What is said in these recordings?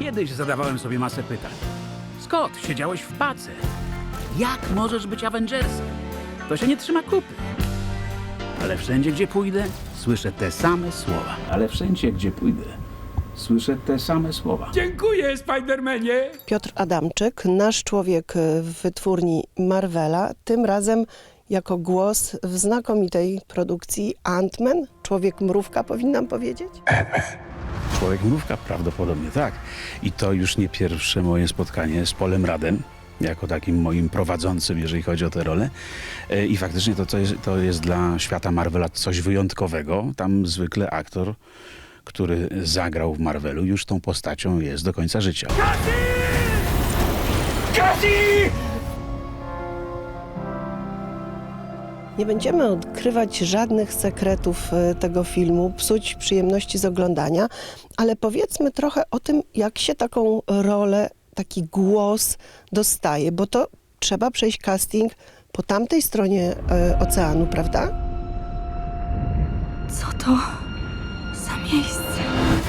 Kiedyś zadawałem sobie masę pytań. Scott, siedziałeś w pace. Jak możesz być Avengersem? To się nie trzyma kupy. Ale wszędzie, gdzie pójdę, słyszę te same słowa. Ale wszędzie, gdzie pójdę, słyszę te same słowa. Dziękuję, Spidermanie! Piotr Adamczyk, nasz człowiek w wytwórni Marvela, tym razem jako głos w znakomitej produkcji Ant-Man, człowiek mrówka powinnam powiedzieć. Człowiek mrówka prawdopodobnie tak. I to już nie pierwsze moje spotkanie z Polem Radem, jako takim moim prowadzącym, jeżeli chodzi o tę rolę. E, I faktycznie to, to, jest, to jest dla świata Marvela coś wyjątkowego. Tam zwykle aktor, który zagrał w Marvelu, już tą postacią jest do końca życia. Nie będziemy odkrywać żadnych sekretów e, tego filmu, psuć przyjemności z oglądania, ale powiedzmy trochę o tym, jak się taką rolę, taki głos dostaje, bo to trzeba przejść casting po tamtej stronie e, oceanu, prawda? Co to za miejsce?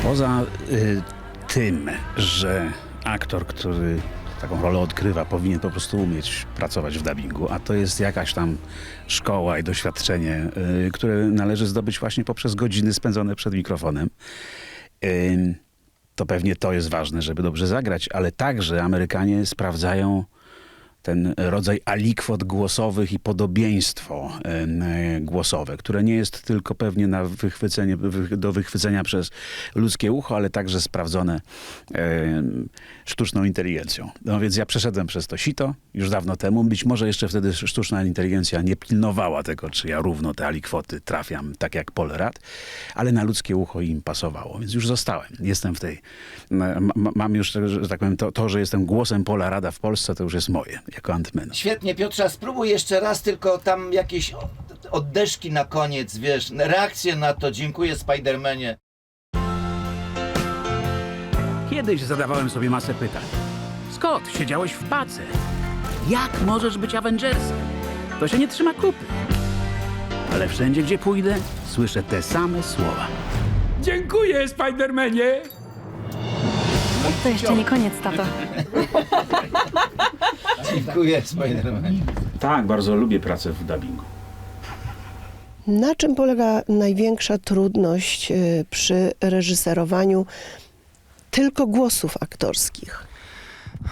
Poza y, tym, że aktor, który taką rolę odgrywa, powinien po prostu umieć pracować w dubbingu, a to jest jakaś tam szkoła i doświadczenie, y, które należy zdobyć właśnie poprzez godziny spędzone przed mikrofonem. To pewnie to jest ważne, żeby dobrze zagrać, ale także Amerykanie sprawdzają ten rodzaj alikwot głosowych i podobieństwo em, e, głosowe, które nie jest tylko pewnie na wychwycenie, wy- do wychwycenia przez ludzkie ucho, ale także sprawdzone em, sztuczną inteligencją. No więc ja przeszedłem przez to sito już dawno temu. Być może jeszcze wtedy sztuczna inteligencja nie pilnowała tego, czy ja równo te alikwoty trafiam, tak jak Polrad, ale na ludzkie ucho im pasowało, więc już zostałem. Jestem w tej, ma- ma- mam już, że tak powiem, to, to, że jestem głosem Pola Rada w Polsce, to już jest moje, jako Antmana. Świetnie, Piotrze, spróbuj jeszcze raz, tylko tam jakieś oddeszki na koniec, wiesz, reakcje na to. Dziękuję, Spidermanie. Kiedyś zadawałem sobie masę pytań. Scott, siedziałeś w pace. Jak możesz być Avengersem? To się nie trzyma kupy. Ale wszędzie, gdzie pójdę, słyszę te same słowa. Dziękuję, Spidermanie! To jeszcze nie koniec, tato. Dziękuję, Spidermanie. Tak, bardzo lubię pracę w dubbingu. Na czym polega największa trudność y, przy reżyserowaniu tylko głosów aktorskich?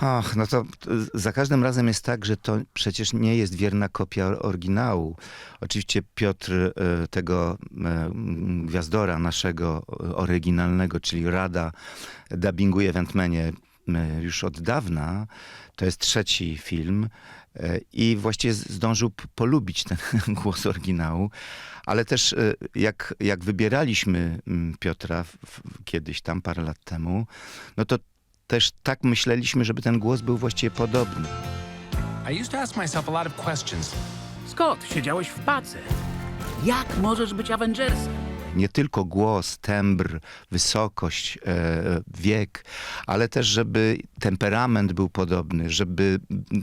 Ach, no to to za każdym razem jest tak, że to przecież nie jest wierna kopia oryginału. Oczywiście Piotr e, tego e, gwiazdora naszego e, oryginalnego, czyli Rada, dubbinguje w Ant-Manie już od dawna. To jest trzeci film e, i właściwie z- zdążył polubić ten głos oryginału. Ale też e, jak, jak wybieraliśmy mm, Piotra kiedyś tam, parę lat temu, no to też tak myśleliśmy, żeby ten głos był właściwie podobny. I used to ask myself a lot of questions. Scott, siedziałeś w pace. Jak możesz być Avengersem? Nie tylko głos, tembr, wysokość, e, wiek, ale też, żeby temperament był podobny, żeby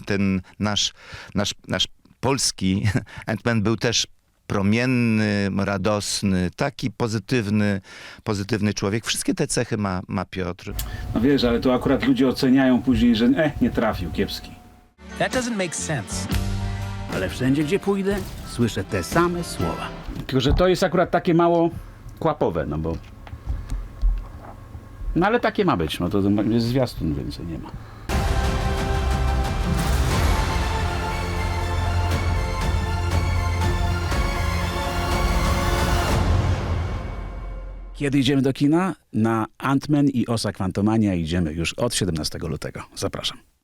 ten nasz, nasz, nasz polski Ant-Man był też promienny, radosny, taki pozytywny, pozytywny człowiek. Wszystkie te cechy ma, ma Piotr. No wiesz, ale to akurat ludzie oceniają później, że e, nie trafił, kiepski. That doesn't make sense. Ale wszędzie, gdzie pójdę, słyszę te same słowa. Tylko, że to jest akurat takie mało kłapowe, no bo... No ale takie ma być, no to jest zwiastun, więcej nie ma. Kiedy idziemy do kina? Na Ant-Man i Osa Quantumania idziemy już od 17 lutego. Zapraszam.